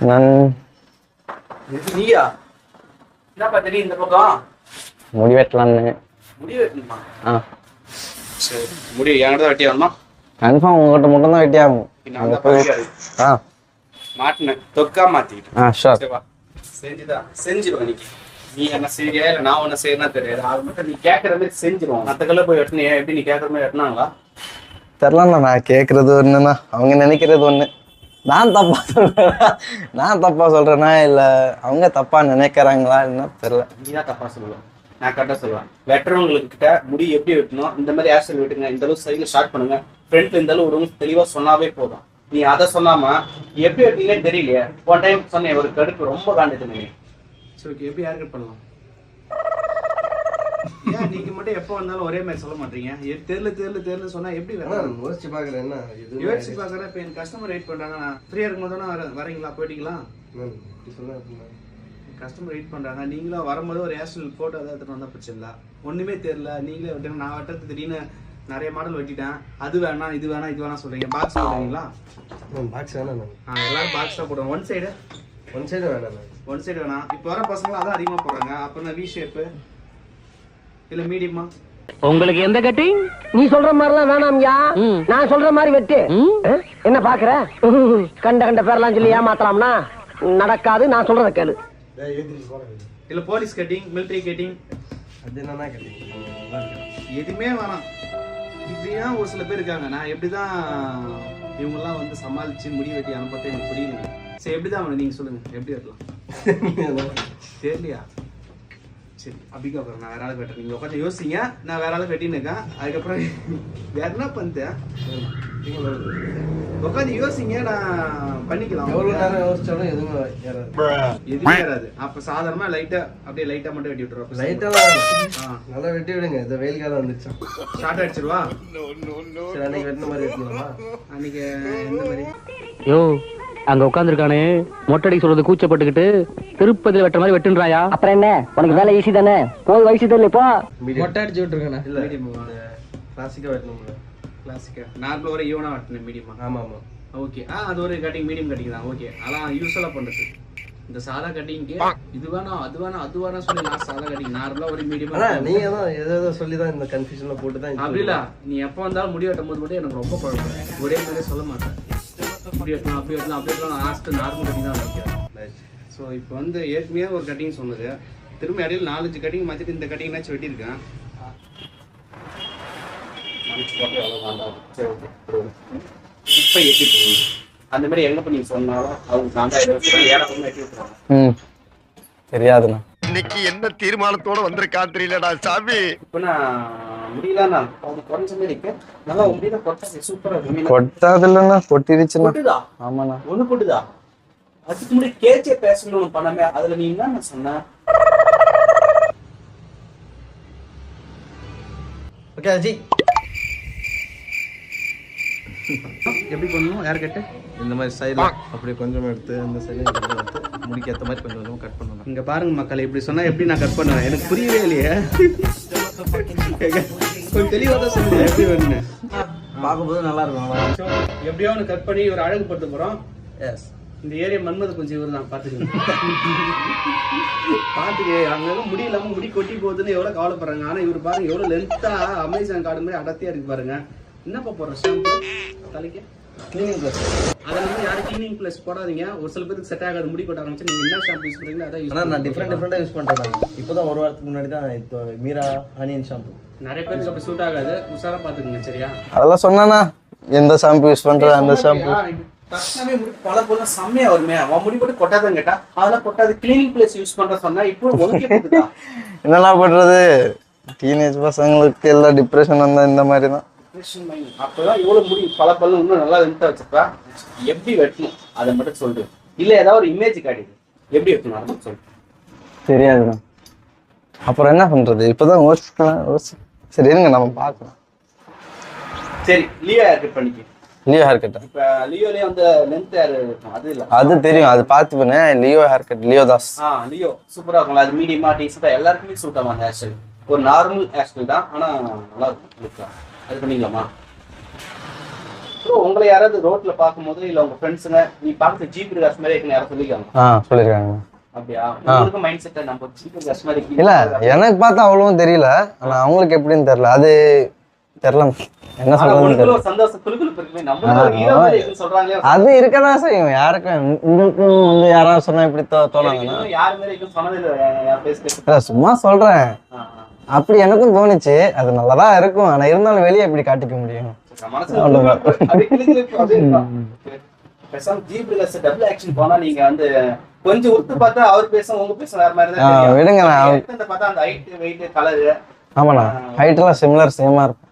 நான் நீயா? என்னப்பா தெரியும் இந்த பக்கம்? முடி வெட்டலான்னு முடி வெட்டணுமா ஆ. சரி முடி என்கிட்ட தான் வெட்டி வரணுமா கன்ஃபார்ம் உங்ககிட்ட மட்டும் தான் வெட்டி ஆகும் அங்க போய். ஆ. மாட்டினேன். தொக்கா மாத்திக்கிட்டேன். ஆ ஷோர் சரிவா செஞ்சுதான் செஞ்சிருவேன் இன்னைக்கு. நீ என்ன செய்யறியா இல்ல நான் ஒன்ன செய்யறா தெரியாது. அது மட்டும் நீ கேட்கற மாதிரி செஞ்சிருவோம். மத்த கல்ல போய் வெட்டினியா எப்படி நீ கேட்கற மாதிரி வெட்டினாங்களா? தெரிலண்ணா நான் கேட்குறது ஒன்றுண்ணா அவங்க நினைக்கிறது ஒன்று நான் தப்பா சொல்கிறேன்னா நான் தப்பா சொல்கிறேன்னா இல்லை அவங்க தப்பா நினைக்கிறாங்களா? என்ன தெரில நீ தான் தப்பா சொல்லுவேன் நான் கரெக்டா சொல்லுவேன். வெட்டுறவங்களுக்கு கிட்ட முடி எப்படி வெட்டணும்? இந்த மாதிரி ஹேர் ஸ்டைல் வெட்டுங்க. இந்த அளவு சைடில் ஸ்டார்ட் பண்ணுங்க. ஃப்ரண்ட்ல இந்த அளவு ஒரு தெளிவா சொன்னாவே போதும். நீ அதை சொல்லாம எப்படி வெட்டீங்கன்னு தெரியலையே. ஒன் டைம் சொன்னேன் ஒரு கடுப்பு ரொம்ப காண்டுது நீ சரி எப்படி ஹேர் கட் பண்ணலாம்? ஏன் நீங்க மட்டும் எப்போ வந்தாலும் ஒரே மாதிரி சொல்ல மாட்டீங்க? தெரியல தெரியல தெரியல சொன்னா எப்படி வேணும் யோசிச்சு பாக்குறேன் என்ன யோசிச்சு பாக்குறேன் இப்போ என் கஸ்டமர் வெயிட் பண்றாங்க. நான் ஃப்ரீயா இருக்கும்போது தானே வர வரீங்களா? போயிட்டீங்களா? கஸ்டமர் வெயிட் பண்றாங்க. நீங்களும் வரும்போது ஒரு ஹேர்ஸ்டைல் போட்டோ ஏதாவது எடுத்துட்டு வந்தா பிரச்சனை இல்லை. ஒண்ணுமே தெரியல. நீங்களே வெட்டுங்க நான் வெட்டுறது திடீர்னு நிறைய மாடல் வெட்டிட்டேன். அது வேணாம் இது வேணாம் இது வேணாம் சொல்றீங்க. பாக்ஸ் போடுவீங்களா மேம் பாக்ஸ் வேணாம் எல்லாரும் பாக்ஸ் தான் போடுவோம் ஒன் சைடு ஒன் சைடு வேணாம் ஒன் சைடு வேணாம். இப்போ வர பசங்க அதான் அதிகமா போடுறாங்க. அப்புறம் வி ஷேப்பு இல்ல மீடியமா உங்களுக்கு எந்த கட்டிங் நீ சொல்ற மாதிரிலாம் வேணாம்யா நான் சொல்ற மாதிரி வெட்டு. என்ன பாக்குற? கண்ட கண்ட பேர்லாம் சொல்லி ஏமாத்தலாம்னா? நடக்காது நான் சொல்றத கேளு. இல்ல போலீஸ் கட்டிங் மிலிட்டரி கட்டிங் அது என்னன்னா எதுவுமே வேணாம். இப்படிதான் ஒரு சில பேர் இருக்காங்க. நான் எப்படிதான் இவங்கெல்லாம் வந்து சமாளிச்சு முடி வெட்டி அனுப்பத்தே எனக்கு புரியல. சரி எப்படிதான் நீங்க சொல்லுங்க? எப்படி வெட்டலாம் தெரியலையா? சரி அப்படிக்கா பாருங்க நான் வேற ஆளுக்கு வெட்டுறேன் நீங்க உட்காந்து யோசிங்க நான் வேற ஆளுக்கு வெட்டின்னு இருக்கேன். அதுக்கப்புறம் வேற என்ன பண்ணிட்டேன் உட்காந்து யோசிங்க நான் பண்ணிக்கலாம். எவ்வளவு நேரம் யோசிச்சாலும் எதுவுமே ஏறாது. எதுவுமே வராது அப்ப சாதாரணமா லைட்டா அப்படியே லைட்டா மட்டும் வெட்டி விட்டுருவோம் லைட்டெல்லாம் நல்லா வெட்டி விடுங்க இந்த வெயில் காலம் வந்துச்சா ஷார்ட் அடிச்சிருவா? சரி அன்னைக்கு வெட்டின மாதிரி வெட்டணுமா அன்னைக்கு எந்த மாதிரி? யோ. அங்க உட்காந்துருக்கானே மொட்டடி சொல்றது கூச்சப்பட்டுக்கிட்டு திருப்பதி வெட்ட மாதிரி வெட்டுன்றாயா? அப்புறம் என்ன? உனக்கு வேலை ஈஸி தானே? போய் வயசு தெரியல இப்போ மொட்டை அடிச்சு மீடியம் கிளாசிக்கா வெட்டணும்ல கிளாசிக்கா நார்மலா ஒரு ஈவனா வெட்டினேன் மீடியமா ஆமா ஆமா. ஓகே ஆ அது ஒரு கட்டிங் மீடியம் கட்டிங் தான். ஓகே அதான் யூஸ்வலா பண்றது. இந்த சாதா கட்டிங்க்கு இது வேணாம் அது வேணாம் அது வேணாம் சொல்லி நான் சாதா கட்டிங் நார்மலா ஒரு ஆனா மீடியமா நீங்க தான் ஏதோ சொல்லி தான் இந்த கன்ஃபியூஷன்ல போட்டு தான் அப்படி இல்ல நீ எப்போ வந்தாலும் முடி வெட்டும் போது மட்டும் எனக்கு ரொம்ப பழக்கம். ஒரே மாதிரி சொல்ல மாட்டேன். முடி வெட்டலாம் அப்படி வெட்டலாம் அப்படி வெட்டலாம் லாஸ்ட் நார்மல் கட்டிங் தான் வைக்கிறேன். ஸோ இப்போ வந்து ஏற்கனவே ஒரு கட்டிங் சொன்னது. திரும்ப இடையில நாலஞ்சு கட்டிங் மாற்றிட்டு இந்த கட்டிங்னாச்சும் வெட்டியிருக்கேன். இப்போ போகுது அந்த மாதிரி எங்க பண்ணி சொன்னாலும் அவங்க காண்டாக்ட் தெரியாதுண்ணா. இன்னைக்கு என்ன தீர்மானத்தோட வந்திருக்கா தெரியலடா சாமி. இப்போ நான் முடியலன்னா அவங்க குறைஞ்ச மாதிரி இருக்கு. நல்லா முடியல கொட்டாது. சூப்பரா இருக்கு. கொட்டாது இல்லைண்ணா கொட்டிடுச்சுண்ணா ஆமாண்ணா. ஒண்ணு கொட்டுதா? அதுக்கு முன்னாடி கேச்சே பேசணும்னு பண்ணாமே அதுல நீ என்ன சொன்ன? ஓகே அஜி. எப்படி பண்ணணும் யார் கட்டு? இந்த மாதிரி சைடில் அப்படியே கொஞ்சம் எடுத்து இந்த சைடில் எடுத்து முடிக்க ஏற்ற மாதிரி கொஞ்சம் கொஞ்சம் கட் பண்ணணும் இங்க பாருங்க மக்கள் இப்படி சொன்னா எப்படி நான் கட் பண்ணுவேன்? எனக்கு புரியவே இல்லையே. கொஞ்சம் தெளிவா தான் சொல்லுங்க. எப்படி வேணும்னு பார்க்கும்போது நல்லா இருக்கும் எப்படியோ ஒன்று கட் பண்ணி ஒரு அழகுபடுத்த போறோம். எஸ் இந்த ஏரியா மன்மத கொஞ்சம் இவர் தான் பாத்துக்கோங்க பாத்துக்க அங்க முடி இல்லாம முடி கொட்டி போகுதுன்னு எவ்வளவு கவலைப்படுறாங்க. ஆனா இவர் பாருங்க எவ்வளவு லென்த்தா அமேசான் கார்டு மாதிரி அடர்த்தியா இருக்கு பாருங்க. என்னப்பா போடுறோம் ஷாம்பு தலைக்கு? கிளீனிங் ப்ளஸ் அதை வந்து யாரும் கிளீனிங் ப்ளஸ் போடாதீங்க. ஒரு சில பேருக்கு செட் ஆகாது முடி கொட்ட ஆரம்பிச்சு நீங்க என்ன ஷாம்பு யூஸ் பண்றீங்களோ அதான் யூஸ் ஆனால் நான் டிஃப்ரெண்ட் டிஃப்ரெண்ட்டாக யூஸ் பண்ணுறேன் இப்போ தான் ஒரு வாரத்துக்கு முன்னாடி தான் இப்போ மீரா ஆனியன் ஷாம்பு நிறைய பேருக்கு அப்படி சூட் ஆகாது. உஷாரா பாத்துக்கங்க சரியா? அதெல்லாம் சொன்னானா? எந்த ஷாம்பு யூஸ் பண்ற அந்த ஷாம்பு தட்சணமே முடி அதெல்லாம் கொட்டாது. கிளீனிங் பிளேஸ் யூஸ் பண்ற சொன்னா இப்போ உனக்கு பண்றது? டீனேஜ் பசங்களுக்கு எல்லாம் டிப்ரெஷன் வந்தா இந்த மாதிரி தான் இவ்வளவு முடி பல பல்லு இன்னும் நல்லா இருந்தா வச்சிருப்பா எப்படி வெட்டணும்? அதை மட்டும் சொல்லு. இல்ல ஏதாவது ஒரு இமேஜ் காட்டிடு எப்படி வெட்டணும்? அதை சொல்லு. தெரியாதுதான் அப்புறம் என்ன பண்றது? இப்பதான் யோசிக்கலாம் யோசிக்க சரி இருங்க நம்ம பார்க்கலாம். சரி லியோ ஹேர் கட் பண்ணிக்க? லியோ ஹேர் கட்டா இப்ப லியோலயே வந்து லென்த் ஹேர் இருக்கும் அது இல்ல. அது தெரியும் அது பார்த்து பண்ணேன் Leo hair cut Leo Das. ஆ லியோ சூப்பரா இருக்கும்ல அது மீடியமா டீசெண்டா எல்லாருக்குமே சூட் ஆகும் அந்த ஹேர் ஸ்டைல் ஒரு நார்மல் ஹேர் ஸ்டைல் தான் ஆனா நல்லா இருக்கும். அது பண்ணிக்கலாமா? உங்களை யாராவது ரோட்ல பார்க்கும்போது இல்ல உங்க ஃப்ரெண்ட்ஸுங்க நீ பார்த்து ஜீப் பிரகாஷ் மாதிரி யாரும் சொல்லிருக்காங்க ஆ சொல்லியிருக்காங்க. இல்ல எனக்கு பார்த்தா அவ்வளவும் தெரியல. ஆனா அவங்களுக்கு எப்படின்னு தெரியல. அது தெரியல. என்ன சொல்றாங்களே அது இருக்கதான் செய்யும். யாருக்கும் உங்களுக்கும் வந்து யாராவது சொன்னா இப்படி தோணாங்கன்னா சும்மா சொல்றேன். அப்படி எனக்கும் தோணுச்சு. அது நல்லதா இருக்கும். ஆனா இருந்தாலும் வெளியே எப்படி காட்டிக்க முடியும்? பேசாம பிரகாஷ் டபுள் ஆக்ஷன் போனா நீங்க வந்து கொஞ்சம் உத்து பார்த்தா அவர் பேசும் உங்க பேசும் வேற மாதிரி தான். விடுங்க பார்த்தா அந்த ஹைட் வெயிட் கலர் ஆமாண்ணா. ஹைட் எல்லாம் சிமிலர் சேமா இருக்கும்.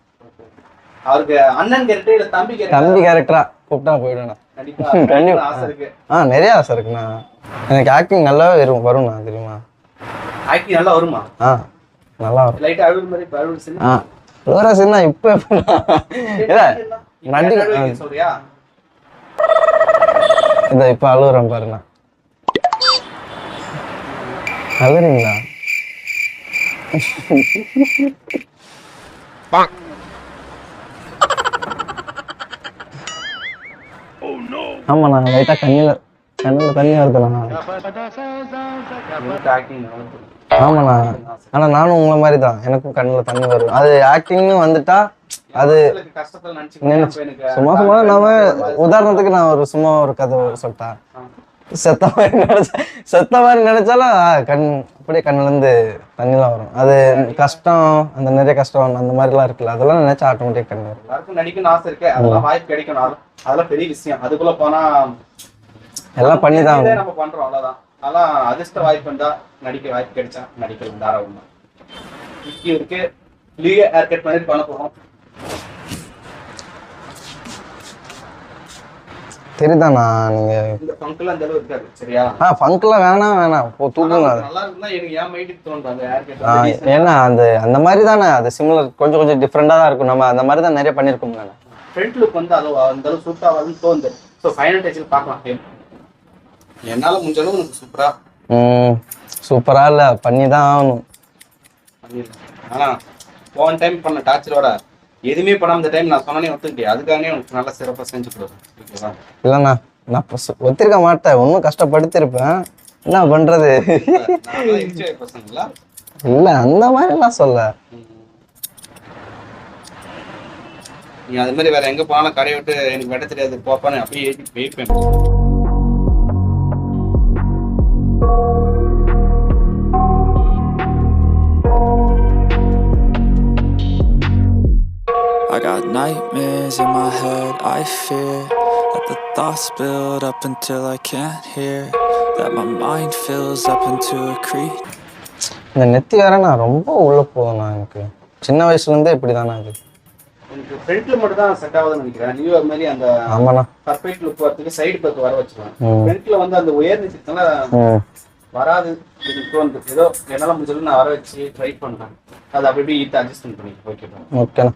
அவருக்கு அண்ணன் கேரக்டர் இல்ல தம்பி கேரக்டர் தம்பி கேரக்டரா கூப்பிட்டா போயிடுவேண்ணா. கண்டிப்பா. ஆசை இருக்கு. ஆ நிறைய ஆசை இருக்குண்ணா. எனக்கு ஆக்டிங் நல்லாவே வரும் வரும்ண்ணா தெரியுமா? ஆக்டிங் நல்லா வருமா? ஆ நல்லா வரும். லைட்டா அழுகுற மாதிரி இப்ப அழுகுற scene. ஆ யுவராஜ்னா இப்போ இல்ல நீ நன்றி. கேரக்டர் அழுகுறீங்க சொல்றியா? இந்த இப்போ அழுகுறேன் பாருண்ணா. அழுறீங்களா? ஆமாண்ணா லைட்டா கண்ணில கண்ணில தண்ணி தெரியும். ஆமாண்ணா. ஆனா நானும் உங்களை மாதிரி தான் எனக்கும் கண்ணுல தண்ணி வரும் அது ஆக்டிங்னு வந்துட்டா அது சும்மா சும்மா நாம உதாரணத்துக்கு நான் ஒரு சும்மா ஒரு கதை சொல்லிட்டேன். செத்த மாதிரி நினைச்ச செத்த மாதிரி நினைச்சாலும் கண் அப்படியே கண்ணுல இருந்து தண்ணிலாம் வரும். அது கஷ்டம் அந்த நிறைய கஷ்டம் அந்த மாதிரிலாம் இருக்குல்ல அதெல்லாம் நினைச்சா ஆட்டோமேட்டிக் கண்ணு வரும். எல்லாருக்கும் நடிக்கணும்னு ஆசை இருக்கு அதெல்லாம் வாய்ப்பு கிடைக்கணும். அதெல்லாம் பெரிய விஷயம். அதுக்குள்ள போனா எல்லாம் பண்ணி தான் நம்ம பண்றோம் அவ்வளவுதான். அதெல்லாம் அதிர்ஷ்ட வாய்ப்பு இருந்தா நடிக்க வாய்ப்பு கிடைச்சா நடிக்கலாம். தாராளமா. இருக்கு. லீக ஹேர் கட் பண்ணி பண்ண போறோம். தெரியுதாண்ணா நீங்க? ஆ ஃபங்க்லாம் வேணாம் வேணாம். போ தூக்குங்க. ஏன்னா அந்த அந்த மாதிரி தானே அது சிமிலர் கொஞ்சம் கொஞ்சம் டிஃப்ரெண்டாக தான் இருக்கும். நம்ம அந்த மாதிரி தான் நிறைய பண்ணியிருக்கோம் தானே ஃப்ரண்ட் லுக் வந்து அது அந்த அளவு சூட் ஆகாதுன்னு தோணுது. ஸோ ஃபைனல் டேஜில் பார்க்கலாம் என்னால முடிஞ்ச அளவு உனக்கு சூப்பரா ம் சூப்பராக இல்லை பண்ணி தான் ஆகணும். பண்ணிடலாம். ஆனா போன டைம் பண்ண டார்ச்சரோட எதுவுமே பண்ணாம இந்த டைம் நான் சொன்னே ஒத்துக்கிட்டே. அதுக்காகவே உனக்கு நல்லா சிறப்பா செஞ்சு கொடுக்கும் ஓகேவா? இல்லைண்ணா நான் இப்போ ஒத்திருக்க மாட்டேன். இன்னும் கஷ்டப்படுத்திருப்பேன். என்ன பசங்களா? இல்லை அந்த மாதிரிலாம் சொல்ல. நீ அது மாதிரி வேற எங்க போனாலும் கடையை விட்டு எனக்கு வெட்ட தெரியாது. போப்பான்னு அப்படியே ஏறி போயிருப்பேன். Nightmares in my head, I fear that the thoughts build up until I can't hear. That my mind fills up into a creep. இந்த நெத்தி வேற நான் ரொம்ப உள்ள போதுண்ணா எனக்கு சின்ன வயசுலேருந்தே இப்படி தானே அது எனக்கு ஃப்ரண்ட்ல மட்டும் தான் செட் ஆகுதுன்னு நினைக்கிறேன் நீ அது மாதிரி அந்த ஆமாண்ணா பர்ஃபெக்ட் லுக் வரதுக்கு சைடு பேக் வர ம். ஃப்ரண்ட்ல வந்து அந்த உயர் நிச்சயத்தினால ம் வராது. எனக்கு தோணுது. ஏதோ என்னால முடிஞ்சது நான் வர வச்சு ட்ரை பண்றேன். அது அப்படி ஈட்டு அட்ஜஸ்ட் பண்ணி. ஓகேவா ஓகேண்ணா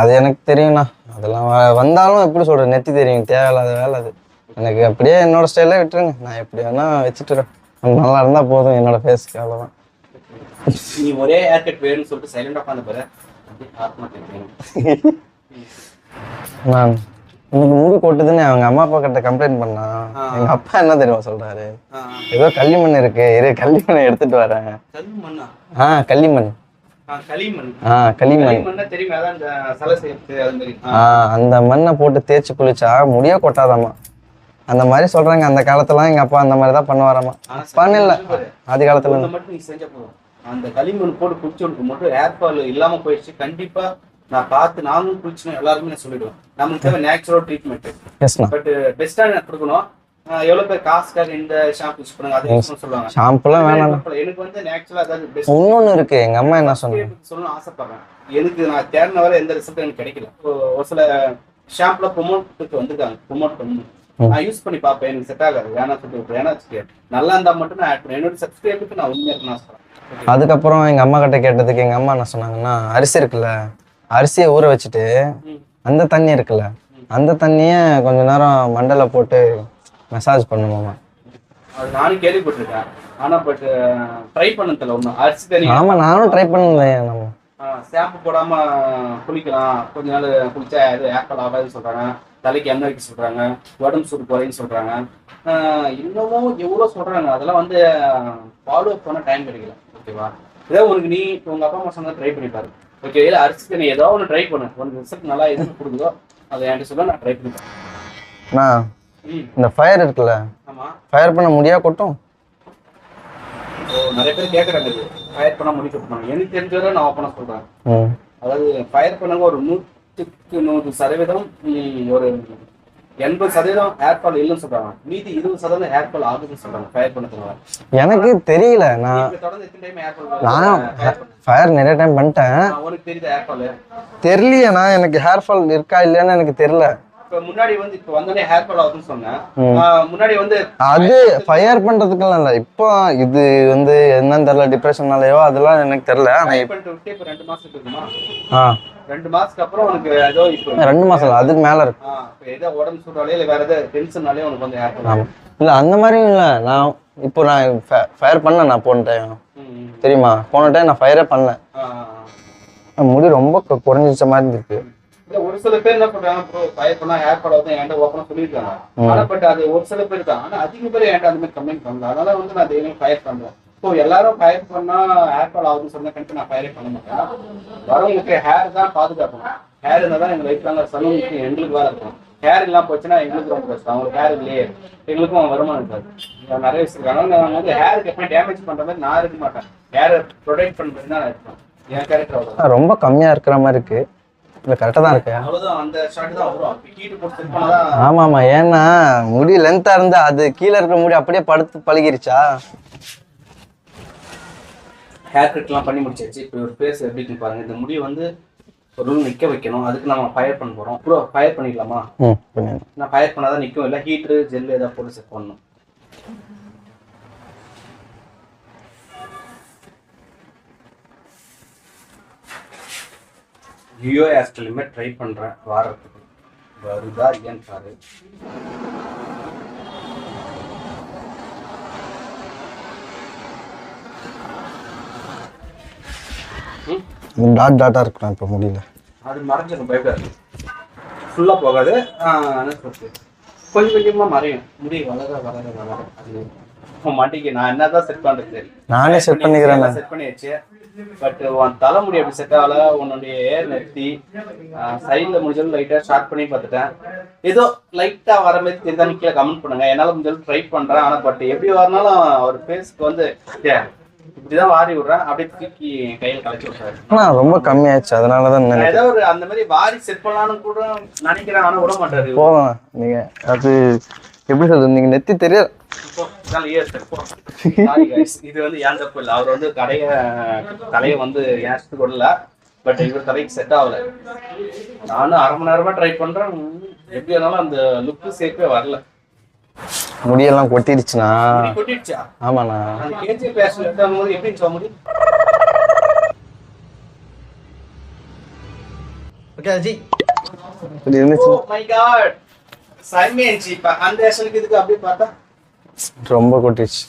அது எனக்கு தெரியும்ண்ணா. அதெல்லாம் வந்தாலும் எப்படி சொல்கிறது நெத்தி தெரியும். தேவையில்லாத வேலை அது. எனக்கு அப்படியே என்னோட ஸ்டைலே விட்டுருங்க. நான் எப்படி வேணா வச்சுட்டுறேன் நல்லா இருந்தால் போதும் என்னோட ஃபேஸ்க்கு அவ்வளோதான் நீ ஒரே ஹேர் கட் வேணும்னு சொல்லிட்டு சைலண்டா உட்காந்து கேட்கணும் நான் இன்னைக்கு முடி கொட்டுதுன்னு அவங்க அம்மா அப்பா கிட்ட கம்ப்ளைண்ட் பண்ணா. எங்க அப்பா என்ன தெரியுமா சொல்றாரு? ஏதோ களிமண் இருக்கு இரு களிமண்ணை எடுத்துட்டு வரேன். ஆ களிமண் அது அந்த மண்ணை போட்டு தேய்ச்சி குளிச்சா முடியே கொட்டாதாம்மா அந்த மாதிரி சொல்றாங்க அந்த காலத்துல எங்க அப்பா அந்த மாதிரி தான் பண்ணுவாராமா? பாரு. ஆதி காலத்துல. அந்த களிமண் போட்டு குளிச்சவனுக்கு மட்டும் ஏர் ஃபால் இல்லாம போயிடுச்சு. கண்டிப்பா நான் பார்த்து நானும் குளிச்சுன்னு எல்லாருமே நான் சொல்லிடுவேன். நமக்கு தேவை நேச்சுரல் ட்ரீட்மெண்ட் பட் பெஸ்டா கொடுக்கணும். எவ்வளவு பேர் காசுக்காக இந்த ஷாம்பு யூஸ் பண்ணுங்க அதை சொல்லுவாங்க ஷாம்புலாம் வேணாம். எனக்கு வந்து நேச்சுரலா அதாவது இன்னொன்னு இருக்கு. எங்க அம்மா என்ன சொன்னாங்க? சொல்லணும்னு ஆசைப்படுறேன். எனக்கு நான் தேடின வரை எந்த ரிசல்ட் எனக்கு கிடைக்கல. ஒரு- சில ஷாம்புல ப்ரொமோட்டுக்கு வந்திருக்காங்க. ப்ரொமோட் பண்ணி நான் யூஸ் பண்ணி பார்ப்பேன். எனக்கு செட் ஆகாது. வேணா. ஏன்னா வச்சுக்க, நல்லா இருந்தா மட்டும் நான் ஆட் பண்ணுவேன் என்னோட சப்ஸ்கிரைபருக்கு நான் உண்மையா இருக்கணும் ஆசைப்படுறேன். அதுக்கப்புறம் எங்க அம்மா கிட்ட கேட்டதுக்கு எங்க அம்மா என்ன சொன்னாங்கன்னா அரிசி இருக்குல்ல அரிசியை ஊற வச்சுட்டு அந்த தண்ணி இருக்குல்ல அந்த தண்ணியை கொஞ்ச நேரம் மண்டல போட்டு மசாஜ் பண்ணுமாமா அது நானும் கேள்விப்பட்டிருக்கேன். ஆனா பட் ட்ரை பண்ணதில்ல ஒன்றும் அரிசி தண்ணி. ஆமா நானும் ட்ரை பண்ணலையே நம்ம. ஷாம்பு போடாம குளிக்கலாம். கொஞ்ச நாள் குளிச்சா அது ஏப்பல் ஆகாதுன்னு சொல்றாங்க. தலைக்கு எண்ணெய் வைக்க சொல்றாங்க. உடம்பு சூடு குறைன்னு சொல்றாங்க. இன்னமும் எவ்வளோ சொல்றாங்க? அதெல்லாம் வந்து ஃபாலோ பண்ண டைம் கிடைக்கல. ஓகேவா? இதே உனக்கு நீ உங்க அப்பா அம்மா சொன்னா ட்ரை பண்ணி பாரு ஓகே இல்லை அரிசி தண்ணி ஏதோ ஒன்று ட்ரை பண்ணு. உனக்கு ரிசல்ட் நல்லா எது கொடுக்குதோ அதை என்கிட்ட சொல்ல நான் ட்ரை பண்ணி பாருன். நான் ம். இந்த ஃபயர் இருக்குல்ல ஆமா. ஃபயர் பண்ண முடியா கொட்டும்? ஓ நிறைய பேர் கேட்குறாங்க இது. ஃபயர் பண்ண முடிக்க போனாங்க எனக்கு தெரிஞ்சதை நான் ஓப்பனாக சொல்றேன். ம். அதாவது ஃபயர் பண்ணவங்க ஒரு நூற்றுக்கு நூறு சதவீதம் ஒரு எண்பது சதவீதம் ஹேர் ஃபால் இல்லைன்னு சொல்றாங்க. மீதி இருபது சதவீதம் ஹேர் ஃபால் ஆகுதுன்னு சொல்றாங்க. ஃபயர் பண்ணதுனால எனக்கு தெரியல நான் தொடர்ந்து எத்தனை டைம் ஹேர் ஃபால் நான் ஃபயர் நிறைய டைம் பண்ணிட்டேன். உனக்கு தெரியுது ஹேர் ஃபால் தெரியலையே நான் எனக்கு ஹேர் ஃபால் இருக்கா இல்லையான்னு எனக்கு தெரியல. முன்னாடி வந்து இப்போ வந்தோடனே ஹேர் ஃபால் ஆகுதுன்னு சொன்னேன். ம். ஆ, முன்னாடி வந்து அது ஃபயர் பண்றதுக்கெல்லாம் இல்லை. இப்போ இது வந்து என்னன்னு தெரியல டிப்ரெஷன்னாலயோ அதெல்லாம் எனக்கு தெரியல. ஆனா இப்ப- ரெண்டு மாசத்துக்கு இருக்குமா? ஆ. ரெண்டு மாசத்துக்கு அப்புறம் உனக்கு ஏதோ இப்போ ரெண்டு மாசம் இல்லை. அதுக்கு மேல இருக்கு. ஏதோ உடம்பு சூடாலே இல்லை வேற ஏதோ டென்ஷனாலே உனக்கு வந்து ஹேர் ஃபால் ஆமா. இல்ல அந்த மாதிரியும் இல்ல. நான் இப்போ நான் ஃபயர் பண்ணேன் நான் போன டைம் தெரியுமா? போன டைம் நான் ஃபயரே பண்ணேன் முடி ரொம்ப குறைஞ்சிச்ச மாதிரி இருக்கு இல்ல ஒரு சில பேர் என்ன பண்றாங்க ப்ரோ ஃபயர் பண்ணா ஹேர் ஃபால் ஆகுது என்கிட்ட ஓப்பனா சொல்லியிருக்காங்க ஆனா பட் அது ஒரு சில பேர் தான். ஆனா அதிக பேர் என்கிட்ட அந்த மாதிரி கம்ப்ளைண்ட் பண்ணல. அதனால வந்து நான் டெய்லியும் ஃபயர் பண்றேன். ஸோ எல்லாரும் ஃபயர் பண்ணா ஹேர் ஃபால் ஆகுதுன்னு சொன்னா கண்டிப்பா நான் ஃபயரே பண்ண மாட்டேன். வரவங்களுக்கு ஹேர் தான் பாதுகாக்கணும். ஹேர் இருந்தால் தான் எங்க லைஃப் லாங்க சலூனுக்கு எங்களுக்கு வேலை இருக்கும். ஹேர் இல்லாம போச்சுன்னா எங்களுக்கு ரொம்ப கஷ்டம். அவங்களுக்கு ஹேர் இல்லையே. எங்களுக்கும் வருமானம் இருக்காது. நிறைய வச்சிருக்காங்க நான் வந்து ஹேருக்கு எப்பவுமே டேமேஜ் பண்ற மாதிரி நான் இருக்க மாட்டேன். ஹேரை ப்ரொடெக்ட் பண்ற மாதிரி தான் நான் இருப்பேன் என் கேரக்டர் ரொம்ப கம்மியா இருக்கிற மாதிரி இருக்கு. இல்ல கரெக்டா தான் இருக்கு. அவ்வளவுதான் அந்த ஷாட் தான் வரும். அப்படி ஹீட் போட்டு செட் பண்ணாதான் ஆமா ஆமா ஏன்னா முடி லென்த்தா இருந்தா அது கீழே இருக்கிற முடி அப்படியே படுத்து பழகிருச்சா? ஹேர் கட்லாம் பண்ணி முடிச்சாச்சு. இப்போ ஒரு ஃபேஸ் எப்படி பாருங்க. இந்த முடி வந்து ஒரு ரூம் நிக்க வைக்கணும். அதுக்கு நம்ம ஃபயர் பண்ண போறோம். ப்ரோ ஃபயர் பண்ணிடலாமா? ம் பண்ணிடு. நான் ஃபயர் பண்ணாதான் நிற்கும் இல்லை ஹீட்ரு ஜெல் ஏதாவது போட்டு செட் பண்ணணும். யூஓ ஆஸ்ட்ரலுமே ட்ரை பண்ணுறேன் வாரத்துக்கு. வருதா இல்லையான்னு பாரு டாட் டாட்டா இருக்கணும் இப்போ முடியல. அது மறைஞ்சிடும் பயப்படாது. ஃபுல்லாக போகாது. என்ன சொல்றது? கொஞ்சம் கொஞ்சமாக மறையும். முடி வளர வளர வளர. அது உன் மண்டிக்கு நான் என்னதான் செட் பண்றது? நானே செட் பண்ணிக்கிறேன் செட் பண்ணியாச்சு. பட் உன் தலைமுடி அப்படி செட் ஆகல. உன்னுடைய ஏர் நெத்தி சைடில் முடிஞ்சாலும் லைட்டாக ஷார்ட் பண்ணி பார்த்துட்டேன். ஏதோ லைட்டாக வர மாதிரி தெரிஞ்சா கீழே கமெண்ட் பண்ணுங்க. என்னால் முடிஞ்சாலும் ட்ரை பண்ணுறேன் ஆனால் பட் எப்படி வரனாலும் அவர் ஃபேஸ்க்கு வந்து இப்படிதான் வாரி விடுறேன். அப்படியே தூக்கி கையில் கலைச்சி விட்றாரு ஆனா ரொம்ப கம்மியாச்சு. அதனால தான் ஏதோ ஒரு அந்த மாதிரி வாரி செட் பண்ணலாம்னு கூட நினைக்கிறேன். ஆனா விட மாட்டாரு. போதும் நீங்க அது எப்படி சொல்றது நீங்க நெத்தி தெரிய போ, இதெல்லாம் years இருக்கு. போ. Sorry guys. இது வந்து ஏன் தப்பு இல்லை அவர் வந்து கடைய தலையை வந்து ஏன் விடல பட் இவர் தலைக்கு செட் ஆகல. நானும் அரை மணி நேரமா ட்ரை பண்றேன். எப்படி இருந்தாலும் அந்த லுக்கு சேர்க்கவே வரல. முடியெல்லாம் கொட்டிடுச்சுனா முடி கொட்டிடுச்சா? ஆமாண்ணா. கேஜி எடுத்தாலும் போது எப்படி சொல்ல முடியும் ஓகே அஜி இருந்துச்சு. ஓ மை காட் சைமேன்ச்சி இப்ப அந்த ஆக்ஷனுக்கு இதுக்கு அப்படியே பார்த்தா ரொம்ப கொட்டிடுச்சு